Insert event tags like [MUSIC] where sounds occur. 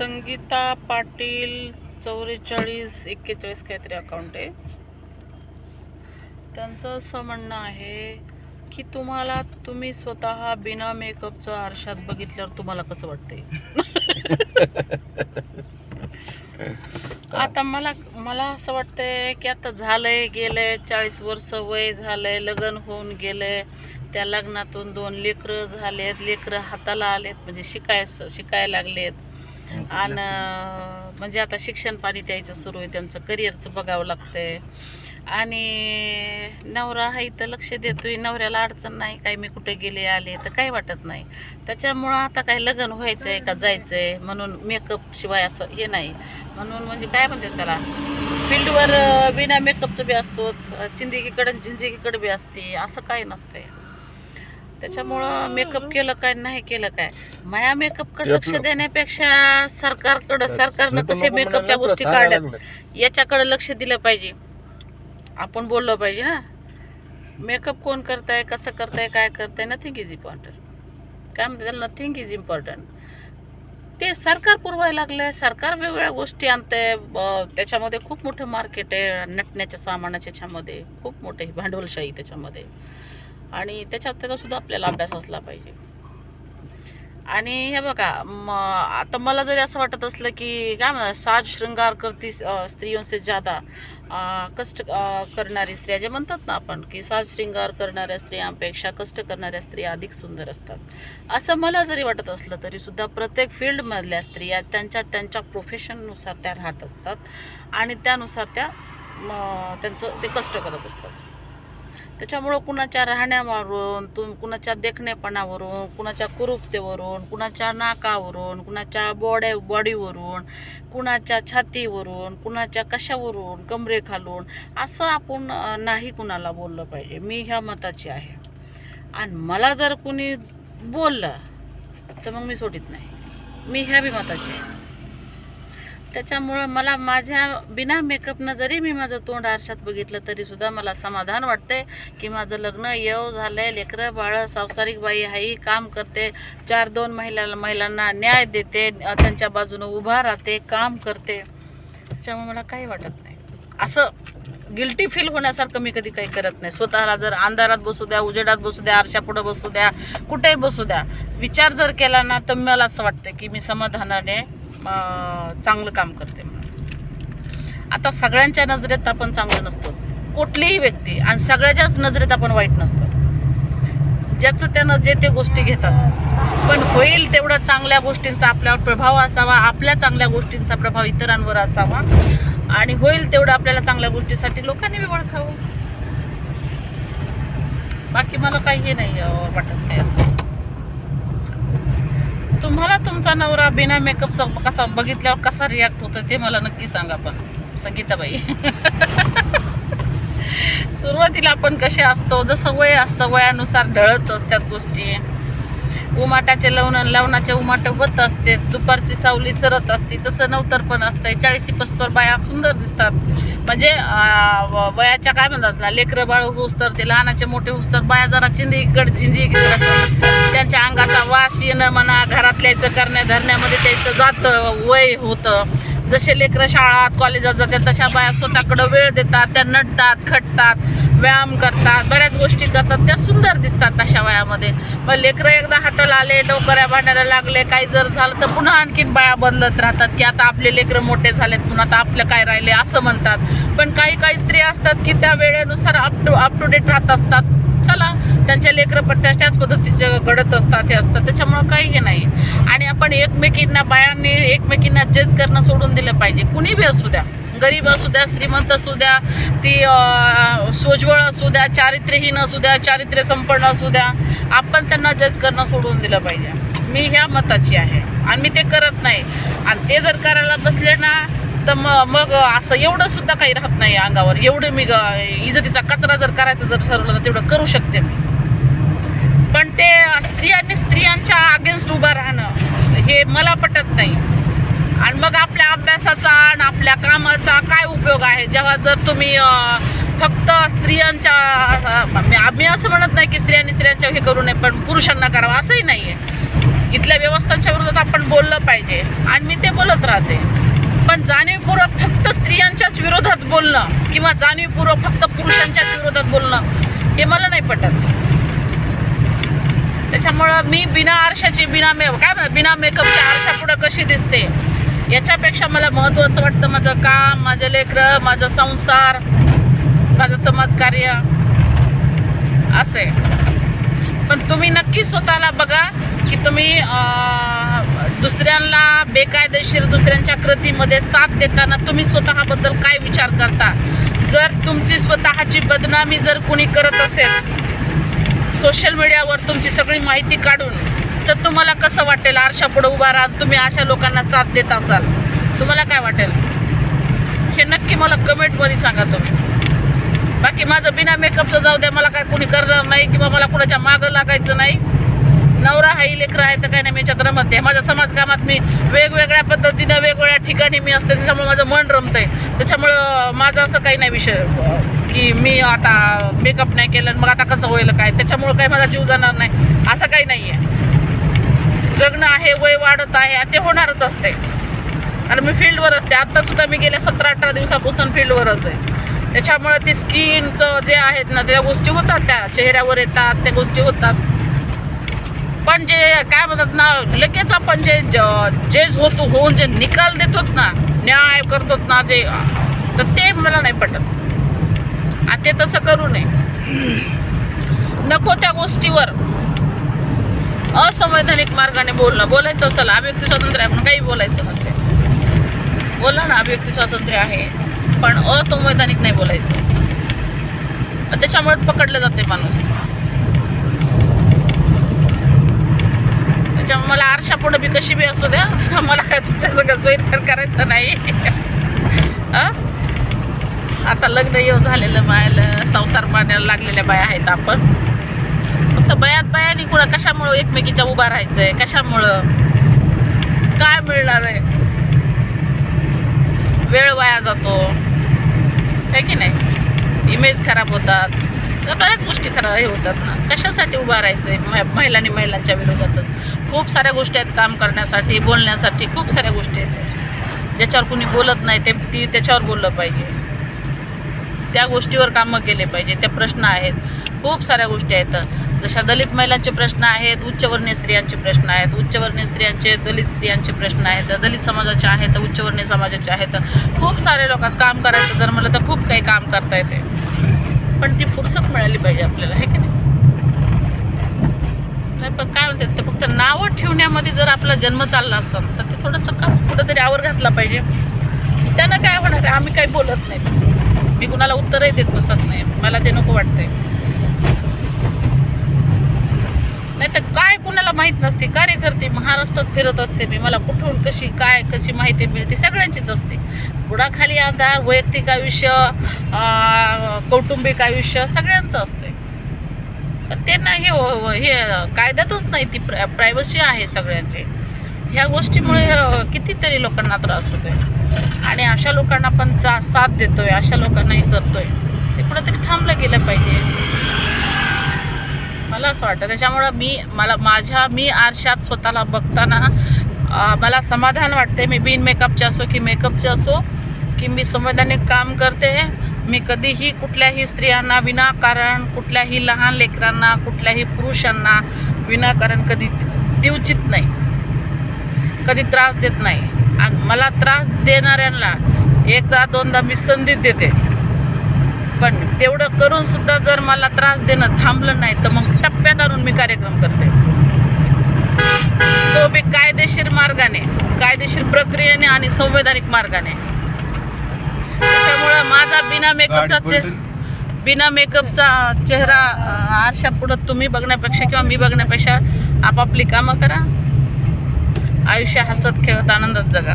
संगीता पाटील चौवेचाळीस एक्केचाळीस काहीतरी अकाउंट आहे. त्यांचं असं म्हणणं आहे की तुम्हाला तुम्ही स्वतः बिना मेकअपचं आरशात बघितल्यावर तुम्हाला कसं वाटतंय? [LAUGHS] आता मला मला असं वाटतंय की आता झालंय गेलंय चाळीस वर्ष वय झालंय लग्न होऊन गेलंय. त्या लग्नातून दोन लेकरं झालेत लेकरं हाताला आलेत म्हणजे शिकाय शिकायला लागलेत. आणि म्हणजे आता शिक्षण पाणी द्यायचं सुरू आहे त्यांचं करिअरचं बघावं लागतंय. आणि नवरा हा इथं लक्ष देतोय नवऱ्याला अडचण नाही काही मी कुठे गेले आले तर काही वाटत नाही. त्याच्यामुळं आता काही लग्न व्हायचं आहे का जायचं आहे म्हणून मेकअप शिवाय असं हे नाही. म्हणून म्हणजे काय म्हणतात त्याला फील्डवर बिना मेकअपचं बी असतो चिंदिकीकडं झिंजिकीकडे बी असते असं काही नसतंय. त्याच्यामुळं मेकअप केलं काय नाही केलं काय? माया मेकअपकडे लक्ष देण्यापेक्षा सरकारकडं सरकारनं कसे मेकअपच्या गोष्टी काढल्यात? याच्याकडे लक्ष दिलं पाहिजे. आपण बोललो पाहिजे ना मेकअप कोण करताय कसं करताय काय करताय नथिंग इज इम्पॉर्टंट काय म्हणते त्याला? नथिंग इज इम्पॉर्टंट ते सरकार पुरवायला लागलंय सरकार वेगवेगळ्या गोष्टी आणतंय. त्याच्यामध्ये खूप मोठं मार्केट आहे नटण्याच्या सामानाच्या ह्याच्यामध्ये. खूप मोठे भांडवलशाही त्याच्यामध्ये. आणि त्याच्यात त्याचा सुद्धा आपल्याला अभ्यास असला पाहिजे. आणि हे बघा म आता मला जरी असं वाटत असलं की काय म्हणा साज शृंगार करती अं, ज्यादा कष्ट करणारी स्त्रिया जे म्हणतात ना आपण की साज शृंगार करणाऱ्या स्त्रियांपेक्षा कष्ट करणाऱ्या स्त्रिया अधिक सुंदर असतात. असं मला जरी वाटत असलं तरी सुद्धा प्रत्येक फील्डमधल्या स्त्रिया त्यांच्या त्यांच्या प्रोफेशननुसार त्या राहत असतात. आणि त्यानुसार त्या त्यांचं ते कष्ट करत असतात. त्याच्यामुळं कुणाच्या राहण्यावरून तुम कुणाच्या देखणेपणावरून कुणाच्या कुरूपतेवरून कुणाच्या नाकावरून कुणाच्या बॉड्या बॉडीवरून कुणाच्या छातीवरून कुणाच्या कशावरून कमरेखालून असं आपण नाही कुणाला बोललं पाहिजे. मी ह्या मताची आहे. आणि मला जर कुणी बोललं तर मग मी सोडित नाही. मी ह्या बी मताची आहे. त्याच्यामुळं मला माझ्या बिना मेकअपनं जरी मी माझं तोंड आरशात बघितलं तरीसुद्धा मला समाधान वाटते की माझं लग्न येव झालंय. लेकरं बाळं संसारिक बाई हाई काम करते. चार दोन महिला महिलांना न्याय देते त्यांच्या बाजूनं उभा राहते काम करते. त्याच्यामुळे मला काही वाटत नाही. असं गिल्टी फील होण्यासारखं मी कधी काही करत नाही. स्वतःला जर अंधारात बसू द्या उजेडात बसू द्या आरशापुढं बसू द्या कुठेही बसू द्या. विचार जर केला ना तर मला असं वाटतं की मी समाधानाने चांगलं काम करते म्हणून. आता सगळ्यांच्या नजरेत आपण चांगलं नसतो. कुठलीही व्यक्ती आणि सगळ्याच्याच नजरेत आपण वाईट नसतो. ज्याचं त्यानं जे ते गोष्टी घेतात. पण होईल तेवढा चांगल्या गोष्टींचा आपल्यावर प्रभाव असावा आपल्या चांगल्या गोष्टींचा प्रभाव इतरांवर असावा आणि होईल तेवढं आपल्याला चांगल्या गोष्टीसाठी लोकांनी बी ओळखावं बाकी मला काही हे नाही वाटत काय असं. तुम्हाला तुमचा नवरा बिना मेकअपचा कसा बघितल्यावर कसा रिॲक्ट होतो ते मला नक्की सांगा पण. संगीताबाई. [LAUGHS] सुरुवातीला आपण कसे असतो जसं वय असतं वयानुसार ढळत असतात गोष्टी. उमाटाचे लवण लवणाचे उमाट होत असते दुपारची सावली सरत असते तसं नवतर पण असतंय. चाळीसी पस्तोर बाया सुंदर दिसतात. म्हणजे व- वयाच्या काय म्हणतात ना लेकरं बाळ होस तर ते लहानाचे मोठे होस तर बाया जरा चिंदी झिंजी असतात. त्यांच्या अंगाचा वास येणं म्हणा घरातल्याचं करण्या धरण्यामध्ये त्याचं जातं वय होतं. जसे लेकरं शाळात कॉलेजात जातात तशा बाया स्वतःकडं वेळ देतात त्या नटतात खटतात व्यायाम करतात बऱ्याच गोष्टी करतात त्या सुंदर दिसतात तशा वयामध्ये. मग लेकरं एकदा हाताला आले डोकऱ्या भांडायला लागले काही जर झालं तर पुन्हा आणखीन बाया बदलत राहतात की आता आपले लेकरं मोठे झालेत पुन्हा आता आपलं काय राहिले असं म्हणतात. पण काही काही स्त्रिया असतात की त्या वेळेनुसार up to up to date राहत असतात. चला त्यांच्या लेकरं पण त्या त्याच पद्धतीचे घडत असतात हे असतात. त्याच्यामुळं काही हे नाही. आणि आपण एकमेकींना बायांनी एकमेकींना जज करणं सोडून दिलं पाहिजे. कुणी बी असू द्या. गरीब असू द्या श्रीमंत असू द्या ती सोज्वळ असू द्या चारित्र्यहीन असू द्या चारित्र्य संपन्न असू द्या आपण त्यांना जज करणं सोडून दिलं पाहिजे. मी ह्या मताची आहे. आणि मी ते करत नाही. आणि ते जर करायला बसले ना तर मग मग असं एवढं सुद्धा काही राहत नाही अंगावर. एवढं मी इजतीचा कचरा जर करायचं जर ठरवलं तर तेवढं करू शकते मी. पण ते स्त्रियांनी स्त्रियांच्या अगेन्स्ट उभं राहणं हे मला पटत नाही. आणि मग आपल्या अभ्यासाचा आणि आपल्या कामाचा काय उपयोग आहे? जेव्हा जर तुम्ही फक्त स्त्रियांच्या आम्ही असं म्हणत नाही की स्त्रियांनी स्त्रियांच्या हे करू नये पण पुरुषांना करावं असंही नाही आहे इथल्या व्यवस्थांच्या विरोधात आपण बोललं पाहिजे. आणि मी ते बोलत राहते. पण जाणीवपूर्वक फक्त स्त्रियांच्याच विरोधात बोलणं किंवा जाणीवपूर्वक फक्त पुरुषांच्याच विरोधात बोलणं हे मला नाही पटत. त्याच्यामुळं मी बिना आरशाची बिना मे काय बिना मेकअपच्या आरशा पुढं कशी दिसते? याच्यापेक्षा मला महत्त्वाचं वाटतं माझं काम माझं लेकरं माझा संसार माझं समाजकार्य. असे पण तुम्ही नक्की स्वतःला बघा की तुम्ही दुसऱ्यांना बेकायदेशीर दुसऱ्यांच्या कृतीमध्ये साथ देताना तुम्ही स्वतःबद्दल काय विचार करता? जर तुमची स्वतःची बदनामी जर कुणी करत असेल सोशल मीडियावर तुमची सगळी माहिती काढून तर तुम्हाला कसं वाटेल? आरशापुढं उभा राहा तुम्ही अशा लोकांना साथ देत असाल. तुम्हाला काय वाटेल? हे नक्की मला कमेंटमध्ये सांगा तुम्ही. बाकी माझं बिना मेकअपचं जाऊ द्या मला काय कोणी करणार नाही किंवा मला कुणाच्या मागं लागायचं नाही. नवरा हाही लेकरं आहे तर काय नाही मी याच्यात माझ्या समाजकामात मी वेगवेगळ्या पद्धतीनं वेगवेगळ्या ठिकाणी मी असते त्याच्यामुळे माझं मन रमतंय. त्याच्यामुळं माझं असं काही नाही विषय की मी आता मेकअप नाही केलं आणि मग आता कसं होईल काय? त्याच्यामुळं काही माझा जीव जाणार नाही. असं काही नाही आहे जगणं आहे वय वाढत आहे आणि ते होणारच असते. आणि मी फील्डवर असते. आत्तासुद्धा मी गेल्या सतरा अठरा दिवसापासून फील्डवरच आहे. त्याच्यामुळे ती स्किनचं जे आहेत ना त्या गोष्टी होतात त्या. चेहऱ्यावर येतात त्या गोष्टी होतात. पण जे काय म्हणतात ना लगेच आपण जे ज- जे होतो होऊन जे निकाल देतो ना न्याय करतो ना ते तर ते मला नाही पटत. ते तसं करू नये. नको त्या गोष्टीवर. असंवैधानिक मार्गाने बोलणं. बोलायचं असेल अभिव्यक्ती स्वातंत्र्य आहे पण काही बोलायचं नसते. बोला ना अभिव्यक्ती स्वातंत्र्य आहे पण असंवैधानिक नाही बोलायचं. त्याच्यामुळे पकडलं जाते माणूस. त्याच्यामुळे मला आरशा पुढे बी कशी बी असू द्या. मला काय तुमच्या सगळं स्वयंपाक करायचं नाही. आता लग्न येऊ झालेलं बायाला संसार पाण्याला लागलेल्या बाया आहेत आपण. फक्त बयात बयानी कुणा कशामुळं एकमेकीच्या उभा राहायचं आहे कशामुळं? काय मिळणार आहे? वेळ वाया जातो. आहे की नाही? इमेज खराब होतात. तर बऱ्याच गोष्टी खरा हे होतात ना. कशासाठी उभा राहायचं आहे महिलांनी महिलांच्या विरोधातच. खूप साऱ्या गोष्टी आहेत काम करण्यासाठी बोलण्यासाठी खूप साऱ्या गोष्टी आहेत. ज्याच्यावर कुणी बोलत नाही ते ती त्याच्यावर बोललं पाहिजे. त्या गोष्टीवर कामं केले पाहिजे त्या प्रश्न आहेत. खूप साऱ्या गोष्टी आहेत. जशा दलित महिलांचे प्रश्न आहेत उच्चवर्णीय स्त्रियांचे प्रश्न आहेत. उच्चवर्णीय स्त्रियांचे दलित स्त्रियांचे प्रश्न आहेत. दलित समाजाचे आहेत उच्चवर्णीय समाजाचे आहेत. खूप सारे लोकांना काम करायचं जर म्हटलं तर खूप काही काम करता येते. पण ती फुरसत मिळाली पाहिजे आपल्याला हे की नाही? नाही पण काय म्हणतात ते फक्त नावं ठेवण्यामध्ये जर आपला जन्म चालला असेल तर ते थोडंसं का कुठंतरी आवर घातला पाहिजे. त्यानं काय होणार आहे? आम्ही काही बोलत नाही. मी कुणाला उत्तरही देत बसत नाही. मला ते नको वाटतंय. नाही तर काय कुणाला माहीत नसते. कार्यकर्ते महाराष्ट्रात फिरत असते. मी मला कुठून कशी काय कशी माहिती मिळते? सगळ्यांचीच असते. बुडाखाली आधार वैयक्तिक आयुष्य कौटुंबिक आयुष्य सगळ्यांचं असते. पण त्यांना हे कायद्यातच नाही ती प्रा प्रायव्हसी आहे सगळ्यांची. ह्या गोष्टीमुळे कितीतरी लोकांना त्रास होतोय. आणि अशा लोकांना पण त्रास साथ देतोय अशा लोकांनाही करतोय. ते कुठंतरी थांबलं गेलं पाहिजे. मला असं वाटतं. त्याच्यामुळं मी मला माझ्या मी आरशात स्वतःला बघताना मला समाधान वाटते मी बिन मेकअपचे असो की मेकअपचे असो की मी संवैधानिक काम करते. मी कधीही कुठल्याही स्त्रियांना विनाकारण कुठल्याही लहान लेकरांना कुठल्याही पुरुषांना विनाकारण कधी देऊचित नाही. कधी त्रास देत नाही. आणि मला त्रास देणाऱ्यांना एकदा दोनदा मी संधी देते. पण तेवढं करून सुद्धा जर मला त्रास देणं थांबलं नाही तर मग टप्प्यात आणून मी कार्यक्रम करते. तो बी कायदेशीर मार्गाने कायदेशीर प्रक्रियेने आणि संवैधानिक मार्गाने. त्याच्यामुळं माझा बिना मेकअपचा चे बिना मेकअपचा चेहरा अं, आरशापुढं तुम्ही बघण्यापेक्षा किंवा मी बघण्यापेक्षा आपापली कामं करा. आयुष्य हसत खेळत आनंदात जगा.